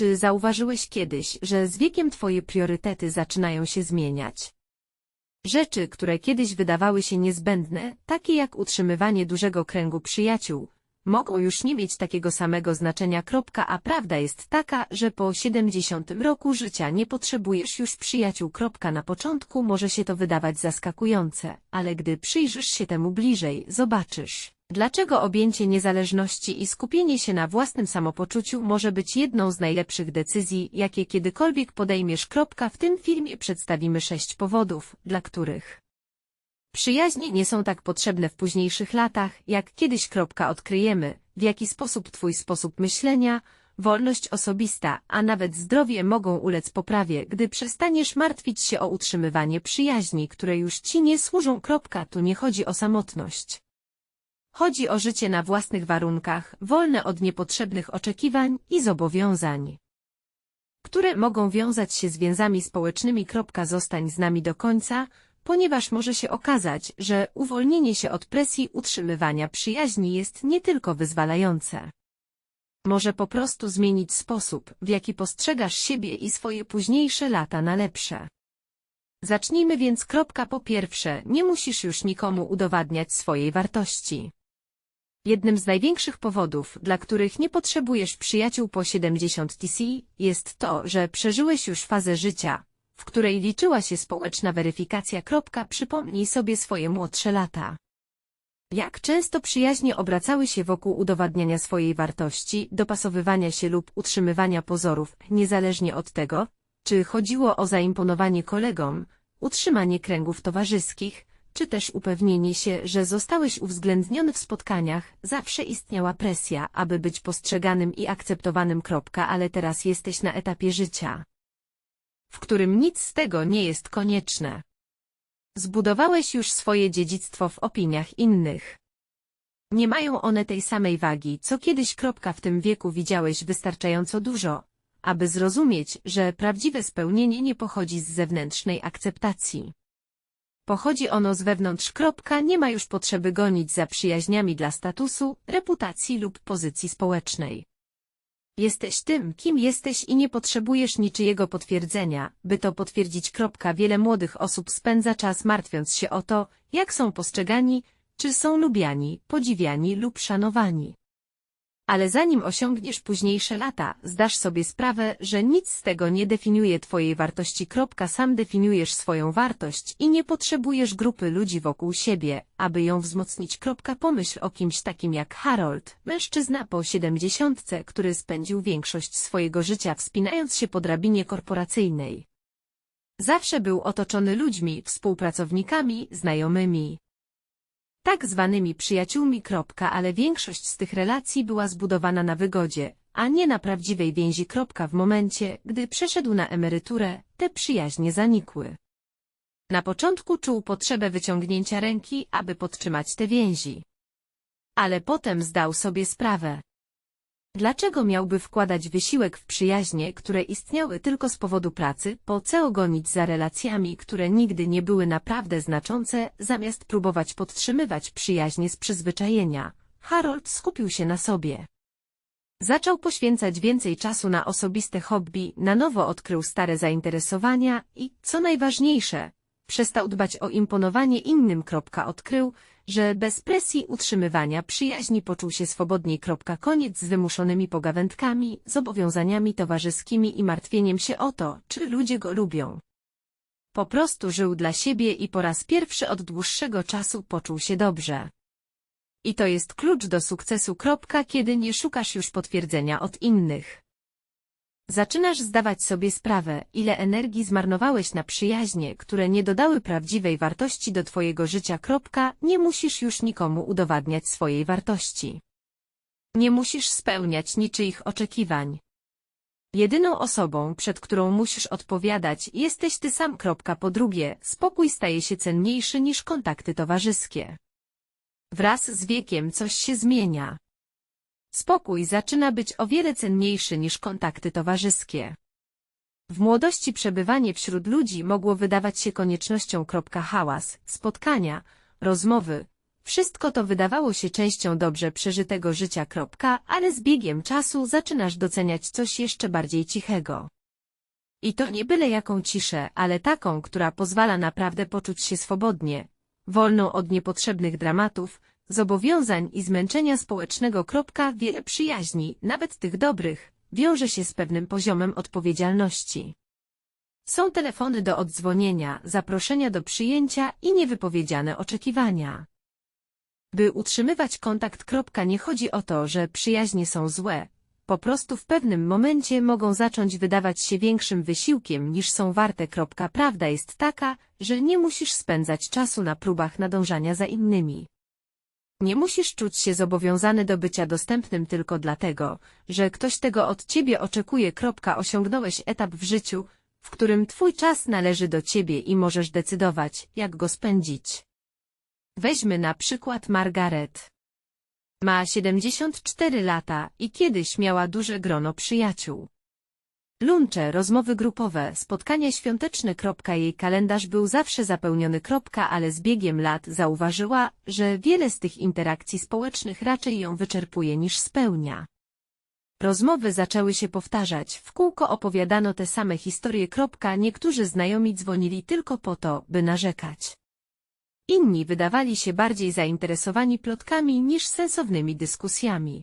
Czy zauważyłeś kiedyś, że z wiekiem twoje priorytety zaczynają się zmieniać? Rzeczy, które kiedyś wydawały się niezbędne, takie jak utrzymywanie dużego kręgu przyjaciół, mogą już nie mieć takiego samego znaczenia. A prawda jest taka, że po 70 roku życia nie potrzebujesz już przyjaciół. Na początku może się to wydawać zaskakujące, ale gdy przyjrzysz się temu bliżej, zobaczysz. Dlaczego objęcie niezależności i skupienie się na własnym samopoczuciu może być jedną z najlepszych decyzji, jakie kiedykolwiek podejmiesz. W tym filmie przedstawimy sześć powodów, dla których Przyjaźnie nie są tak potrzebne w późniejszych latach, jak kiedyś. Odkryjemy, w jaki sposób Twój sposób myślenia, wolność osobista, a nawet zdrowie mogą ulec poprawie, gdy przestaniesz martwić się o utrzymywanie przyjaźni, które już Ci nie służą. Tu nie chodzi o samotność. Chodzi o życie na własnych warunkach, wolne od niepotrzebnych oczekiwań i zobowiązań, które mogą wiązać się z więzami społecznymi. Zostań z nami do końca, ponieważ może się okazać, że uwolnienie się od presji utrzymywania przyjaźni jest nie tylko wyzwalające. Może po prostu zmienić sposób, w jaki postrzegasz siebie i swoje późniejsze lata na lepsze. Zacznijmy więc po pierwsze, nie musisz już nikomu udowadniać swojej wartości. Jednym z największych powodów, dla których nie potrzebujesz przyjaciół po 70 TC, jest to, że przeżyłeś już fazę życia, w której liczyła się społeczna weryfikacja. Przypomnij sobie swoje młodsze lata. Jak często przyjaźnie obracały się wokół udowadniania swojej wartości, dopasowywania się lub utrzymywania pozorów, niezależnie od tego, czy chodziło o zaimponowanie kolegom, utrzymanie kręgów towarzyskich, czy też upewnienie się, że zostałeś uwzględniony w spotkaniach, zawsze istniała presja, aby być postrzeganym i akceptowanym. Kropka, ale teraz jesteś na etapie życia, w którym nic z tego nie jest konieczne. Zbudowałeś już swoje dziedzictwo w opiniach innych. Nie mają one tej samej wagi, co kiedyś. Kropka w tym wieku widziałeś wystarczająco dużo, aby zrozumieć, że prawdziwe spełnienie nie pochodzi z zewnętrznej akceptacji. Pochodzi ono z wewnątrz. Kropka, nie ma już potrzeby gonić za przyjaźniami dla statusu, reputacji lub pozycji społecznej. Jesteś tym, kim jesteś i nie potrzebujesz niczyjego potwierdzenia, by to potwierdzić. Kropka, wiele młodych osób spędza czas martwiąc się o to, jak są postrzegani, czy są lubiani, podziwiani lub szanowani. Ale zanim osiągniesz późniejsze lata, zdasz sobie sprawę, że nic z tego nie definiuje Twojej wartości. Sam definiujesz swoją wartość i nie potrzebujesz grupy ludzi wokół siebie, aby ją wzmocnić. Pomyśl o kimś takim jak Harold, mężczyzna po siedemdziesiątce, który spędził większość swojego życia wspinając się po drabinie korporacyjnej. Zawsze był otoczony ludźmi, współpracownikami, znajomymi tak zwanymi przyjaciółmi. Ale większość z tych relacji była zbudowana na wygodzie, a nie na prawdziwej więzi. W momencie, gdy przeszedł na emeryturę, te przyjaźnie zanikły. Na początku czuł potrzebę wyciągnięcia ręki, aby podtrzymać te więzi. Ale potem zdał sobie sprawę, Dlaczego miałby wkładać wysiłek w przyjaźnie, które istniały tylko z powodu pracy, po co gonić za relacjami, które nigdy nie były naprawdę znaczące, zamiast próbować podtrzymywać przyjaźnie z przyzwyczajenia? Harold skupił się na sobie. Zaczął poświęcać więcej czasu na osobiste hobby, na nowo odkrył stare zainteresowania i, co najważniejsze, przestał dbać o imponowanie innym. Odkrył, że bez presji utrzymywania przyjaźni poczuł się swobodniej. Koniec z wymuszonymi pogawędkami, zobowiązaniami towarzyskimi i martwieniem się o to, czy ludzie go lubią. Po prostu żył dla siebie i po raz pierwszy od dłuższego czasu poczuł się dobrze. I to jest klucz do sukcesu. Kiedy nie szukasz już potwierdzenia od innych. Zaczynasz zdawać sobie sprawę, ile energii zmarnowałeś na przyjaźnie, które nie dodały prawdziwej wartości do Twojego życia. Nie musisz już nikomu udowadniać swojej wartości. Nie musisz spełniać niczyich oczekiwań. Jedyną osobą, przed którą musisz odpowiadać, jesteś Ty sam. Po drugie, spokój staje się cenniejszy niż kontakty towarzyskie. Wraz z wiekiem coś się zmienia. Spokój zaczyna być o wiele cenniejszy niż kontakty towarzyskie. W młodości przebywanie wśród ludzi mogło wydawać się koniecznością. Hałas, spotkania, rozmowy, Wszystko to wydawało się częścią dobrze przeżytego życia. Ale z biegiem czasu zaczynasz doceniać coś jeszcze bardziej cichego. I to nie byle jaką ciszę, ale taką, która pozwala naprawdę poczuć się swobodnie, wolną od niepotrzebnych dramatów, zobowiązań i zmęczenia społecznego. Wiele przyjaźni, nawet tych dobrych, wiąże się z pewnym poziomem odpowiedzialności. Są telefony do oddzwonienia, zaproszenia do przyjęcia i niewypowiedziane oczekiwania. By utrzymywać kontakt. Nie chodzi o to, że przyjaźnie są złe, po prostu w pewnym momencie mogą zacząć wydawać się większym wysiłkiem niż są warte. Prawda jest taka, że nie musisz spędzać czasu na próbach nadążania za innymi. Nie musisz czuć się zobowiązany do bycia dostępnym tylko dlatego, że ktoś tego od ciebie oczekuje. Osiągnąłeś etap w życiu, w którym twój czas należy do ciebie i możesz decydować, jak go spędzić. Weźmy na przykład Margaret. Ma 74 lata i kiedyś miała duże grono przyjaciół. Luncze, rozmowy grupowe, spotkania świąteczne. Jej kalendarz był zawsze zapełniony. Ale z biegiem lat zauważyła, że wiele z tych interakcji społecznych raczej ją wyczerpuje niż spełnia. Rozmowy zaczęły się powtarzać, w kółko opowiadano te same historie. Niektórzy znajomi dzwonili tylko po to, by narzekać. Inni wydawali się bardziej zainteresowani plotkami niż sensownymi dyskusjami.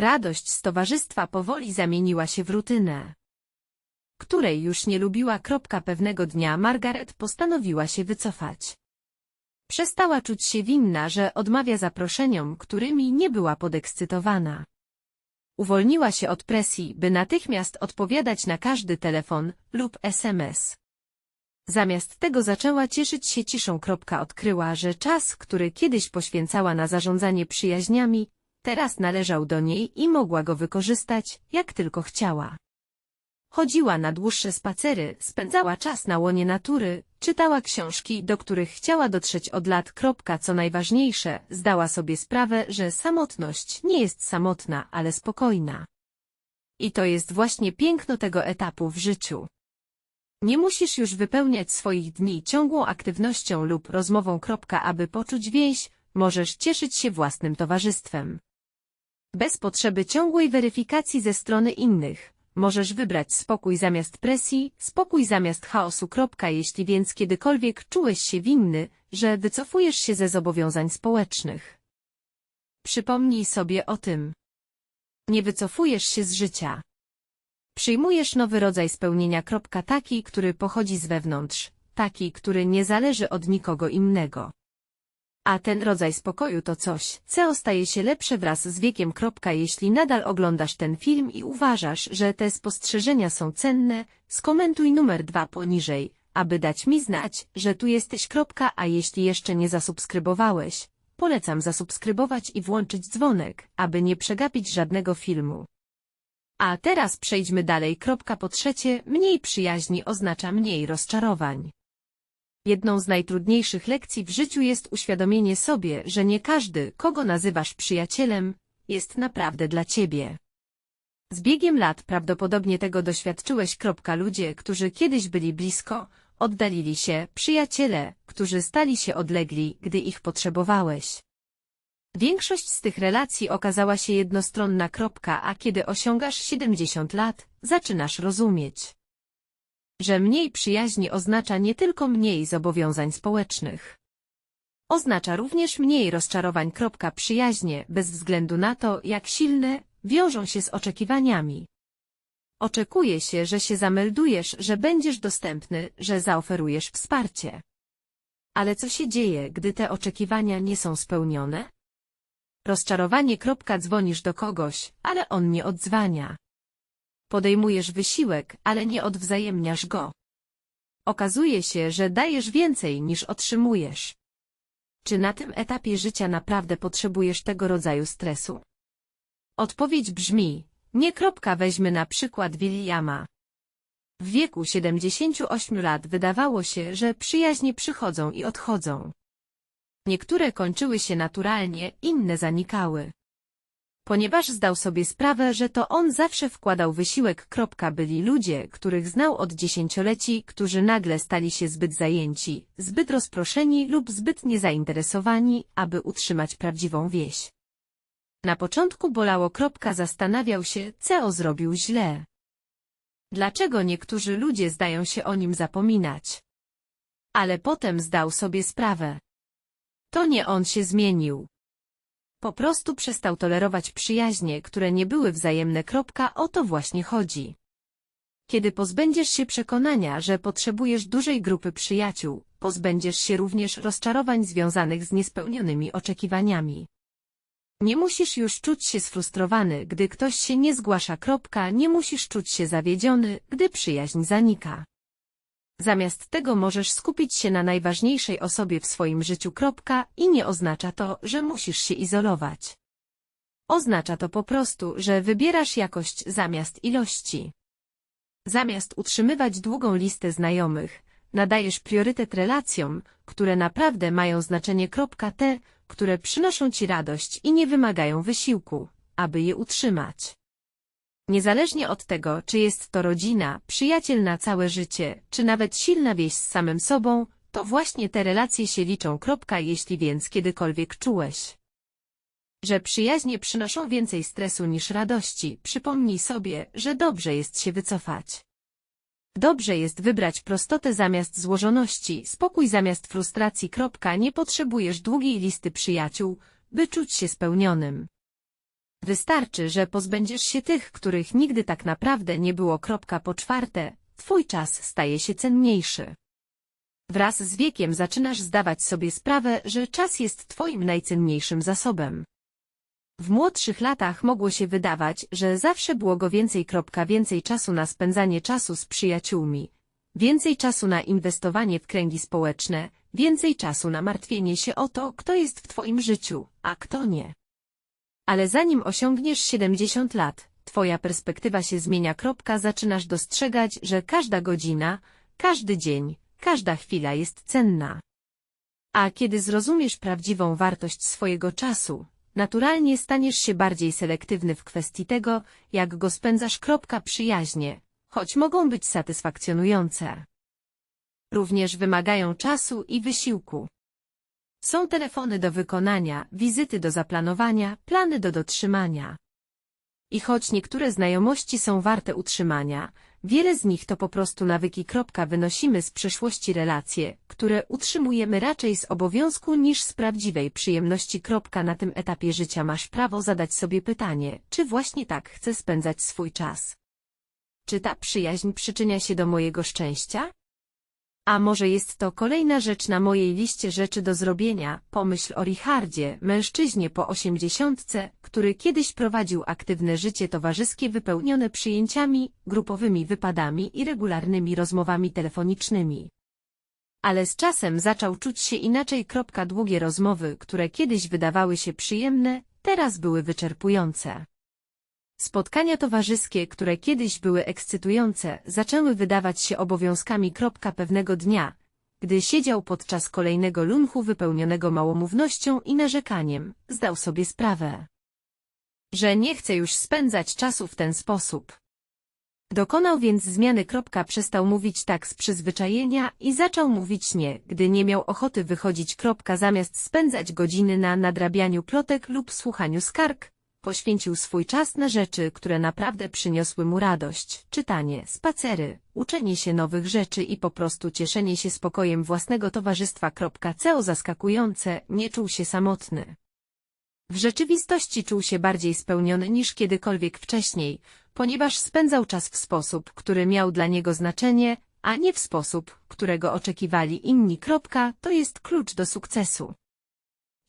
Radość z towarzystwa powoli zamieniła się w rutynę, której już nie lubiła. Pewnego dnia Margaret postanowiła się wycofać. Przestała czuć się winna, że odmawia zaproszeniom, którymi nie była podekscytowana. Uwolniła się od presji, by natychmiast odpowiadać na każdy telefon lub SMS. Zamiast tego zaczęła cieszyć się ciszą. Odkryła, że czas, który kiedyś poświęcała na zarządzanie przyjaźniami, teraz należał do niej i mogła go wykorzystać, jak tylko chciała. Chodziła na dłuższe spacery, spędzała czas na łonie natury, czytała książki, do których chciała dotrzeć od lat. Co najważniejsze, zdała sobie sprawę, że samotność nie jest samotna, ale spokojna. I to jest właśnie piękno tego etapu w życiu. Nie musisz już wypełniać swoich dni ciągłą aktywnością lub rozmową. Aby poczuć więź, możesz cieszyć się własnym towarzystwem. Bez potrzeby ciągłej weryfikacji ze strony innych, możesz wybrać spokój zamiast presji, spokój zamiast chaosu. Jeśli więc kiedykolwiek czułeś się winny, że wycofujesz się ze zobowiązań społecznych. Przypomnij sobie o tym. Nie wycofujesz się z życia. Przyjmujesz nowy rodzaj spełnienia. Taki, który pochodzi z wewnątrz, taki, który nie zależy od nikogo innego. A ten rodzaj spokoju to coś, co staje się lepsze wraz z wiekiem. Jeśli nadal oglądasz ten film i uważasz, że te spostrzeżenia są cenne, skomentuj numer dwa poniżej, aby dać mi znać, że tu jesteś. A jeśli jeszcze nie zasubskrybowałeś, polecam zasubskrybować i włączyć dzwonek, aby nie przegapić żadnego filmu. A teraz przejdźmy dalej. Po trzecie, mniej przyjaźni oznacza mniej rozczarowań. Jedną z najtrudniejszych lekcji w życiu jest uświadomienie sobie, że nie każdy, kogo nazywasz przyjacielem, jest naprawdę dla ciebie. Z biegiem lat prawdopodobnie tego doświadczyłeś. Ludzie, którzy kiedyś byli blisko, oddalili się, przyjaciele, którzy stali się odlegli, gdy ich potrzebowałeś. Większość z tych relacji okazała się jednostronna. Kropka, a kiedy osiągasz 70 lat, zaczynasz rozumieć, że mniej przyjaźni oznacza nie tylko mniej zobowiązań społecznych. Oznacza również mniej rozczarowań. Przyjaźnie, bez względu na to, jak silne, wiążą się z oczekiwaniami. Oczekuje się, że się zameldujesz, że będziesz dostępny, że zaoferujesz wsparcie. Ale co się dzieje, gdy te oczekiwania nie są spełnione? Rozczarowanie. Dzwonisz do kogoś, ale on nie odzwania. Podejmujesz wysiłek, ale nie odwzajemniasz go. Okazuje się, że dajesz więcej niż otrzymujesz. Czy na tym etapie życia naprawdę potrzebujesz tego rodzaju stresu? Odpowiedź brzmi, nie. Weźmy na przykład Williama. W wieku 78 lat wydawało się, że przyjaźnie przychodzą i odchodzą. Niektóre kończyły się naturalnie, inne zanikały. Ponieważ zdał sobie sprawę, że to on zawsze wkładał wysiłek. Byli ludzie, których znał od dziesięcioleci, którzy nagle stali się zbyt zajęci, zbyt rozproszeni lub zbyt niezainteresowani, aby utrzymać prawdziwą wieś. Na początku bolało. Zastanawiał się, co zrobił źle. Dlaczego niektórzy ludzie zdają się o nim zapominać? Ale potem zdał sobie sprawę. To nie on się zmienił. Po prostu przestał tolerować przyjaźnie, które nie były wzajemne. O to właśnie chodzi. Kiedy pozbędziesz się przekonania, że potrzebujesz dużej grupy przyjaciół, pozbędziesz się również rozczarowań związanych z niespełnionymi oczekiwaniami. Nie musisz już czuć się sfrustrowany, gdy ktoś się nie zgłasza. Nie musisz czuć się zawiedziony, gdy przyjaźń zanika. Zamiast tego możesz skupić się na najważniejszej osobie w swoim życiu. Kropka, I nie oznacza to, że musisz się izolować. Oznacza to po prostu, że wybierasz jakość zamiast ilości. Zamiast utrzymywać długą listę znajomych, nadajesz priorytet relacjom, które naprawdę mają znaczenie. Kropka, Te, które przynoszą ci radość i nie wymagają wysiłku, aby je utrzymać. Niezależnie od tego, czy jest to rodzina, przyjaciel na całe życie, czy nawet silna wieś z samym sobą, to właśnie te relacje się liczą. Kropka, jeśli więc kiedykolwiek czułeś, że przyjaźnie przynoszą więcej stresu niż radości, przypomnij sobie, że dobrze jest się wycofać. Dobrze jest wybrać prostotę zamiast złożoności, spokój zamiast frustracji. Kropka, nie potrzebujesz długiej listy przyjaciół, by czuć się spełnionym. Wystarczy, że pozbędziesz się tych, których nigdy tak naprawdę nie było. Kropka po czwarte, twój czas staje się cenniejszy. Wraz z wiekiem zaczynasz zdawać sobie sprawę, że czas jest twoim najcenniejszym zasobem. W młodszych latach mogło się wydawać, że zawsze było go więcej. Kropka, więcej czasu na spędzanie czasu z przyjaciółmi, więcej czasu na inwestowanie w kręgi społeczne, więcej czasu na martwienie się o to, kto jest w twoim życiu, a kto nie. Ale zanim osiągniesz 70 lat, twoja perspektywa się zmienia. Kropka, zaczynasz dostrzegać, że każda godzina, każdy dzień, każda chwila jest cenna. A kiedy zrozumiesz prawdziwą wartość swojego czasu, naturalnie staniesz się bardziej selektywny w kwestii tego, jak go spędzasz. Kropka, przyjaźnie, choć mogą być satysfakcjonujące. Również wymagają czasu i wysiłku. Są telefony do wykonania, wizyty do zaplanowania, plany do dotrzymania. I choć niektóre znajomości są warte utrzymania, wiele z nich to po prostu nawyki. Wynosimy z przeszłości relacje, które utrzymujemy raczej z obowiązku niż z prawdziwej przyjemności. Na tym etapie życia masz prawo zadać sobie pytanie, czy właśnie tak chcę spędzać swój czas. Czy ta przyjaźń przyczynia się do mojego szczęścia? A może jest to kolejna rzecz na mojej liście rzeczy do zrobienia, pomyśl o Richardzie, mężczyźnie po osiemdziesiątce, który kiedyś prowadził aktywne życie towarzyskie wypełnione przyjęciami, grupowymi wypadami i regularnymi rozmowami telefonicznymi. Ale z czasem zaczął czuć się inaczej. Długie rozmowy, które kiedyś wydawały się przyjemne, teraz były wyczerpujące. Spotkania towarzyskie, które kiedyś były ekscytujące, zaczęły wydawać się obowiązkami. Pewnego dnia, gdy siedział podczas kolejnego lunchu wypełnionego małomównością i narzekaniem, zdał sobie sprawę, że nie chce już spędzać czasu w ten sposób. Dokonał więc zmiany. Przestał mówić tak z przyzwyczajenia i zaczął mówić nie, gdy nie miał ochoty wychodzić. Zamiast spędzać godziny na nadrabianiu plotek lub słuchaniu skarg, Poświęcił swój czas na rzeczy, które naprawdę przyniosły mu radość, czytanie, spacery, uczenie się nowych rzeczy i po prostu cieszenie się spokojem własnego towarzystwa. Co zaskakujące, nie czuł się samotny. W rzeczywistości czuł się bardziej spełniony niż kiedykolwiek wcześniej, ponieważ spędzał czas w sposób, który miał dla niego znaczenie, a nie w sposób, którego oczekiwali inni. To jest klucz do sukcesu.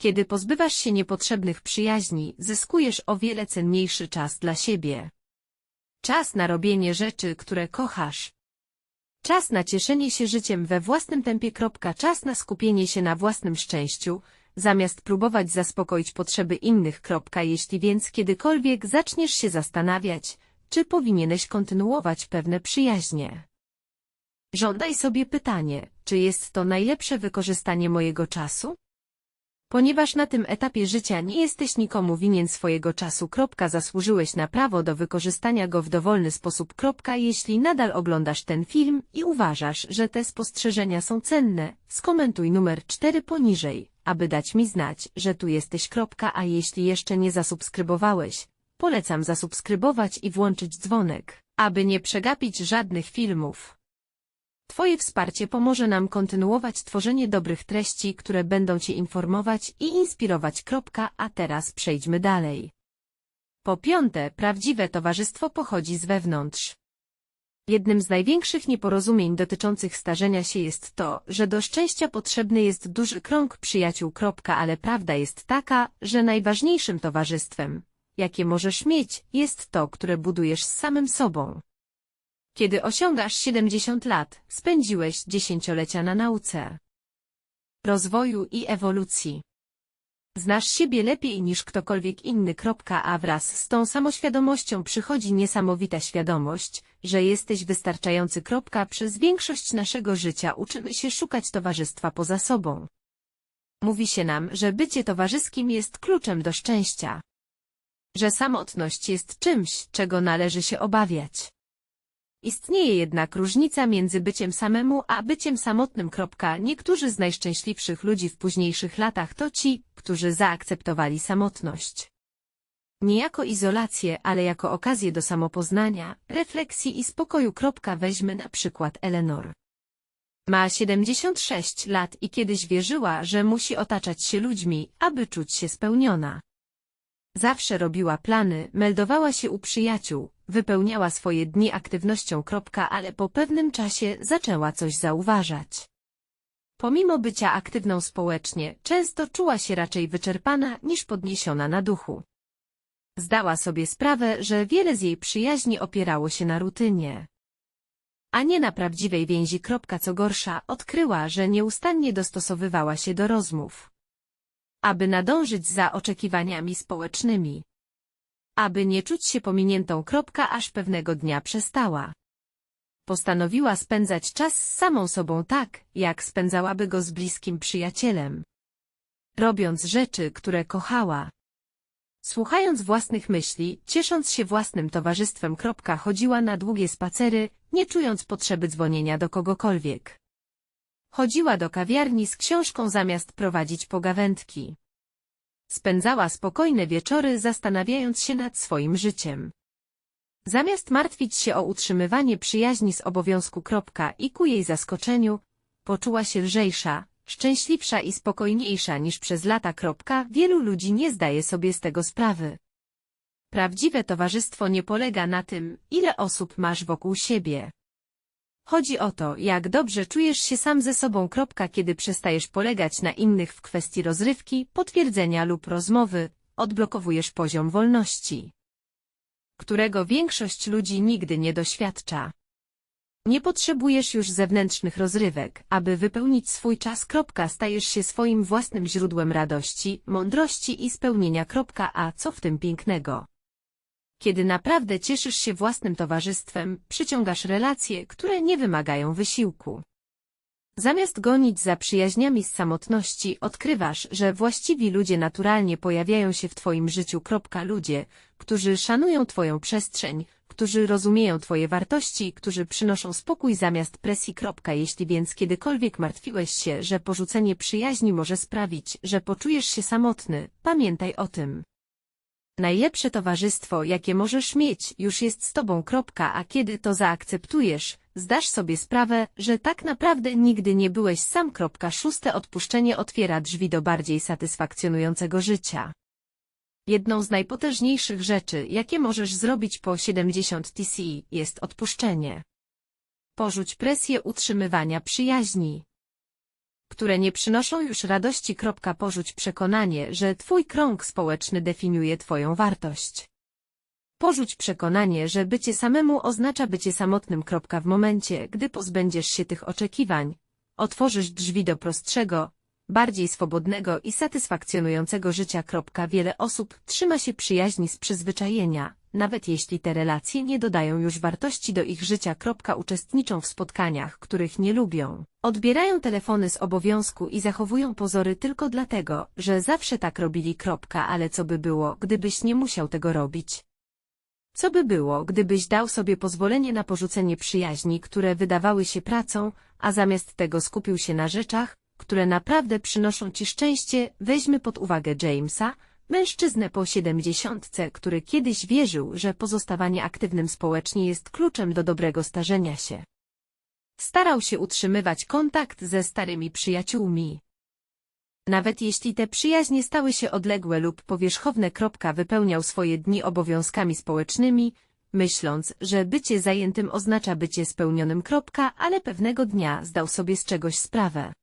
Kiedy pozbywasz się niepotrzebnych przyjaźni, zyskujesz o wiele cenniejszy czas dla siebie. Czas na robienie rzeczy, które kochasz. Czas na cieszenie się życiem we własnym tempie. Czas na skupienie się na własnym szczęściu, zamiast próbować zaspokoić potrzeby innych. Jeśli więc kiedykolwiek zaczniesz się zastanawiać, czy powinieneś kontynuować pewne przyjaźnie. Żądaj sobie pytanie, czy jest to najlepsze wykorzystanie mojego czasu? Ponieważ na tym etapie życia nie jesteś nikomu winien swojego czasu. Zasłużyłeś na prawo do wykorzystania go w dowolny sposób. Jeśli nadal oglądasz ten film i uważasz, że te spostrzeżenia są cenne, skomentuj numer 4 poniżej, aby dać mi znać, że tu jesteś. A jeśli jeszcze nie zasubskrybowałeś, polecam zasubskrybować i włączyć dzwonek, aby nie przegapić żadnych filmów. Twoje wsparcie pomoże nam kontynuować tworzenie dobrych treści, które będą Cię informować i inspirować. A teraz przejdźmy dalej. Po piąte, prawdziwe towarzystwo pochodzi z wewnątrz. Jednym z największych nieporozumień dotyczących starzenia się jest to, że do szczęścia potrzebny jest duży krąg przyjaciół. Ale prawda jest taka, że najważniejszym towarzystwem, jakie możesz mieć, jest to, które budujesz z samym sobą. Kiedy osiągasz 70 lat, spędziłeś dziesięciolecia na nauce, rozwoju i ewolucji. Znasz siebie lepiej niż ktokolwiek inny. A wraz z tą samoświadomością przychodzi niesamowita świadomość, że jesteś wystarczający. Przez większość naszego życia uczymy się szukać towarzystwa poza sobą. Mówi się nam, że bycie towarzyskim jest kluczem do szczęścia. Że samotność jest czymś, czego należy się obawiać. Istnieje jednak różnica między byciem samemu a byciem samotnym. Niektórzy z najszczęśliwszych ludzi w późniejszych latach to ci, którzy zaakceptowali samotność. Nie jako izolację, ale jako okazję do samopoznania, refleksji i spokoju. Weźmy na przykład Eleanor. Ma 76 lat i kiedyś wierzyła, że musi otaczać się ludźmi, aby czuć się spełniona. Zawsze robiła plany, meldowała się u przyjaciół, wypełniała swoje dni aktywnością. Ale po pewnym czasie zaczęła coś zauważać. Pomimo bycia aktywną społecznie, często czuła się raczej wyczerpana niż podniesiona na duchu. Zdała sobie sprawę, że wiele z jej przyjaźni opierało się na rutynie. A nie na prawdziwej więzi. Co gorsza, odkryła, że nieustannie dostosowywała się do rozmów. Aby nadążyć za oczekiwaniami społecznymi aby nie czuć się pominiętą. Kropka, aż pewnego dnia przestała. Postanowiła spędzać czas z samą sobą tak, jak spędzałaby go z bliskim przyjacielem. Robiąc rzeczy, które kochała. Słuchając własnych myśli, ciesząc się własnym towarzystwem. Kropka, chodziła na długie spacery, nie czując potrzeby dzwonienia do kogokolwiek. Chodziła do kawiarni z książką zamiast prowadzić pogawędki. Spędzała spokojne wieczory zastanawiając się nad swoim życiem. Zamiast martwić się o utrzymywanie przyjaźni z obowiązku. Kropka, I ku jej zaskoczeniu, poczuła się lżejsza, szczęśliwsza i spokojniejsza niż przez lata. Kropka, wielu ludzi nie zdaje sobie z tego sprawy. Prawdziwe towarzystwo nie polega na tym, ile osób masz wokół siebie. Chodzi o to, jak dobrze czujesz się sam ze sobą. Kiedy przestajesz polegać na innych w kwestii rozrywki, potwierdzenia lub rozmowy, odblokowujesz poziom wolności, którego większość ludzi nigdy nie doświadcza. Nie potrzebujesz już zewnętrznych rozrywek, aby wypełnić swój czas. Stajesz się swoim własnym źródłem radości, mądrości i spełnienia. A co w tym pięknego? Kiedy naprawdę cieszysz się własnym towarzystwem, przyciągasz relacje, które nie wymagają wysiłku. Zamiast gonić za przyjaźniami z samotności, odkrywasz, że właściwi ludzie naturalnie pojawiają się w Twoim życiu. Ludzie, którzy szanują Twoją przestrzeń, którzy rozumieją Twoje wartości, którzy przynoszą spokój zamiast presji. Jeśli więc kiedykolwiek martwiłeś się, że porzucenie przyjaźni może sprawić, że poczujesz się samotny, pamiętaj o tym. Najlepsze towarzystwo, jakie możesz mieć, już jest z tobą. Kropka, a kiedy to zaakceptujesz, zdasz sobie sprawę, że tak naprawdę nigdy nie byłeś sam. Kropka. Szóste odpuszczenie otwiera drzwi do bardziej satysfakcjonującego życia. Jedną z najpotężniejszych rzeczy, jakie możesz zrobić po 70 TCI, jest odpuszczenie. Porzuć presję utrzymywania przyjaźni które nie przynoszą już radości. Porzuć przekonanie, że Twój krąg społeczny definiuje Twoją wartość. Porzuć przekonanie, że bycie samemu oznacza bycie samotnym. W momencie, gdy pozbędziesz się tych oczekiwań, otworzysz drzwi do prostszego, bardziej swobodnego i satysfakcjonującego życia. Wiele osób trzyma się przyjaźni z przyzwyczajenia, nawet jeśli te relacje nie dodają już wartości do ich życia. Uczestniczą w spotkaniach, których nie lubią. Odbierają telefony z obowiązku i zachowują pozory tylko dlatego, że zawsze tak robili. Ale co by było, gdybyś nie musiał tego robić? Co by było, gdybyś dał sobie pozwolenie na porzucenie przyjaźni, które wydawały się pracą, a zamiast tego skupił się na rzeczach, które naprawdę przynoszą ci szczęście? Weźmy pod uwagę Jamesa, mężczyznę po siedemdziesiątce, który kiedyś wierzył, że pozostawanie aktywnym społecznie jest kluczem do dobrego starzenia się. Starał się utrzymywać kontakt ze starymi przyjaciółmi. Nawet jeśli te przyjaźnie stały się odległe lub powierzchowne. Wypełniał swoje dni obowiązkami społecznymi, myśląc, że bycie zajętym oznacza bycie spełnionym. Ale pewnego dnia zdał sobie z czegoś sprawę.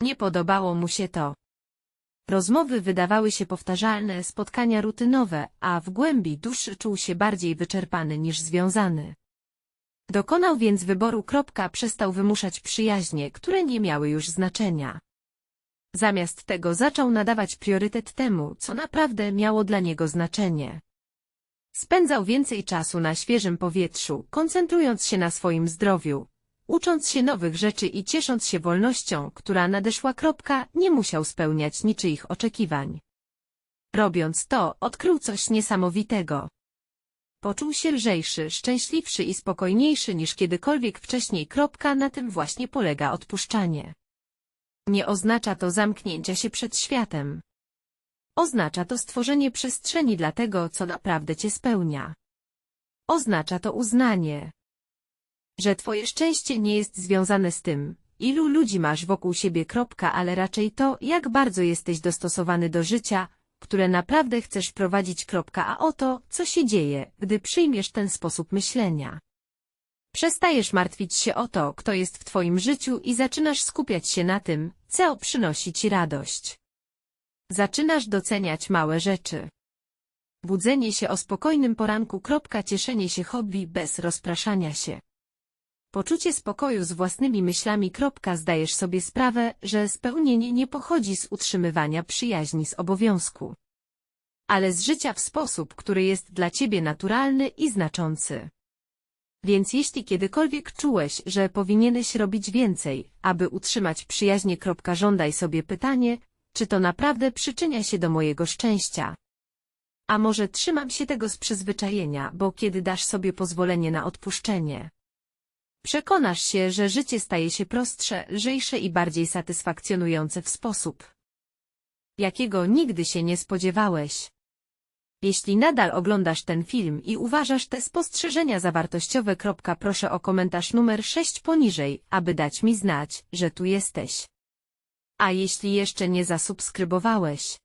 Nie podobało mu się to. Rozmowy wydawały się powtarzalne, spotkania rutynowe, a w głębi duszy czuł się bardziej wyczerpany niż związany. Dokonał więc wyboru. Kropka, Przestał wymuszać przyjaźnie, które nie miały już znaczenia. Zamiast tego zaczął nadawać priorytet temu, co naprawdę miało dla niego znaczenie. Spędzał więcej czasu na świeżym powietrzu, koncentrując się na swoim zdrowiu, ucząc się nowych rzeczy i ciesząc się wolnością, która nadeszła. Kropka, nie musiał spełniać niczyich oczekiwań. Robiąc to, odkrył coś niesamowitego. Poczuł się lżejszy, szczęśliwszy i spokojniejszy niż kiedykolwiek wcześniej. Kropka, na tym właśnie polega odpuszczanie. Nie oznacza to zamknięcia się przed światem. Oznacza to stworzenie przestrzeni dla tego, co naprawdę cię spełnia. Oznacza to uznanie, że twoje szczęście nie jest związane z tym, ilu ludzi masz wokół siebie. Kropka, ale raczej to, jak bardzo jesteś dostosowany do życia, które naprawdę chcesz prowadzić. Kropka, a oto, co się dzieje, gdy przyjmiesz ten sposób myślenia. Przestajesz martwić się o to, kto jest w twoim życiu i zaczynasz skupiać się na tym, co przynosi ci radość. Zaczynasz doceniać małe rzeczy. Budzenie się o spokojnym poranku. Cieszenie się hobby bez rozpraszania się. Poczucie spokoju z własnymi myślami. Zdajesz sobie sprawę, że spełnienie nie pochodzi z utrzymywania przyjaźni z obowiązku, ale z życia w sposób, który jest dla ciebie naturalny i znaczący. Więc jeśli kiedykolwiek czułeś, że powinieneś robić więcej, aby utrzymać przyjaźnie. Żądaj sobie pytanie, czy to naprawdę przyczynia się do mojego szczęścia. A może trzymam się tego z przyzwyczajenia, bo kiedy dasz sobie pozwolenie na odpuszczenie, Przekonasz się, że życie staje się prostsze, lżejsze i bardziej satysfakcjonujące w sposób, jakiego nigdy się nie spodziewałeś. Jeśli nadal oglądasz ten film i uważasz te spostrzeżenia za wartościowe. Proszę o komentarz numer 6 poniżej, aby dać mi znać, że tu jesteś. A jeśli jeszcze nie zasubskrybowałeś,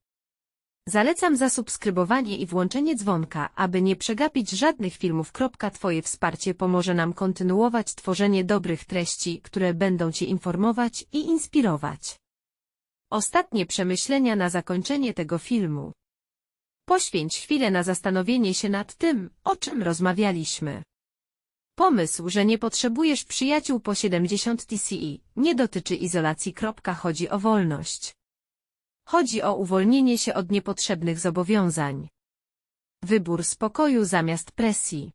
Zalecam zasubskrybowanie i włączenie dzwonka, aby nie przegapić żadnych filmów. Twoje wsparcie pomoże nam kontynuować tworzenie dobrych treści, które będą Cię informować i inspirować. Ostatnie przemyślenia na zakończenie tego filmu. Poświęć chwilę na zastanowienie się nad tym, o czym rozmawialiśmy. Pomysł, że nie potrzebujesz przyjaciół po 70 TCI, nie dotyczy izolacji. Chodzi o wolność. Chodzi o uwolnienie się od niepotrzebnych zobowiązań. Wybór spokoju zamiast presji.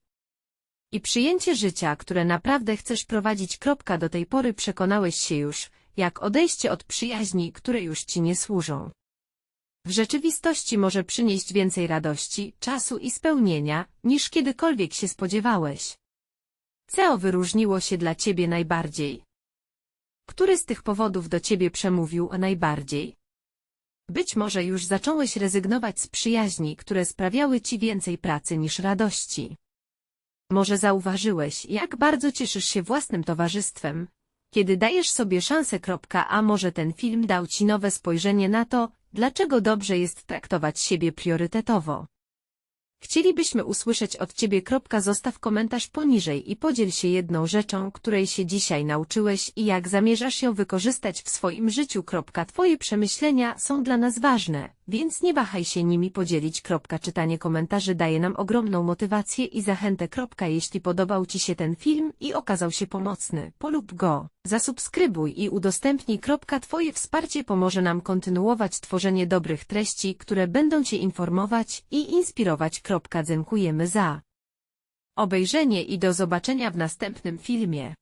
I przyjęcie życia, które naprawdę chcesz prowadzić. Do tej pory przekonałeś się już, jak odejście od przyjaźni, które już ci nie służą. W rzeczywistości może przynieść więcej radości, czasu i spełnienia, niż kiedykolwiek się spodziewałeś. Co wyróżniło się dla ciebie najbardziej? Który z tych powodów do ciebie przemówił najbardziej? Być może już zacząłeś rezygnować z przyjaźni, które sprawiały ci więcej pracy niż radości. Może zauważyłeś, jak bardzo cieszysz się własnym towarzystwem, kiedy dajesz sobie szansę. A może ten film dał ci nowe spojrzenie na to, dlaczego dobrze jest traktować siebie priorytetowo. Chcielibyśmy usłyszeć od Ciebie. Zostaw komentarz poniżej i podziel się jedną rzeczą, której się dzisiaj nauczyłeś i jak zamierzasz ją wykorzystać w swoim życiu. Twoje przemyślenia są dla nas ważne, więc nie wahaj się nimi podzielić. Czytanie komentarzy daje nam ogromną motywację i zachętę. Jeśli podobał Ci się ten film i okazał się pomocny, polub go, zasubskrybuj i udostępnij. Twoje wsparcie pomoże nam kontynuować tworzenie dobrych treści, które będą Cię informować i inspirować. Dziękujemy za obejrzenie i do zobaczenia w następnym filmie.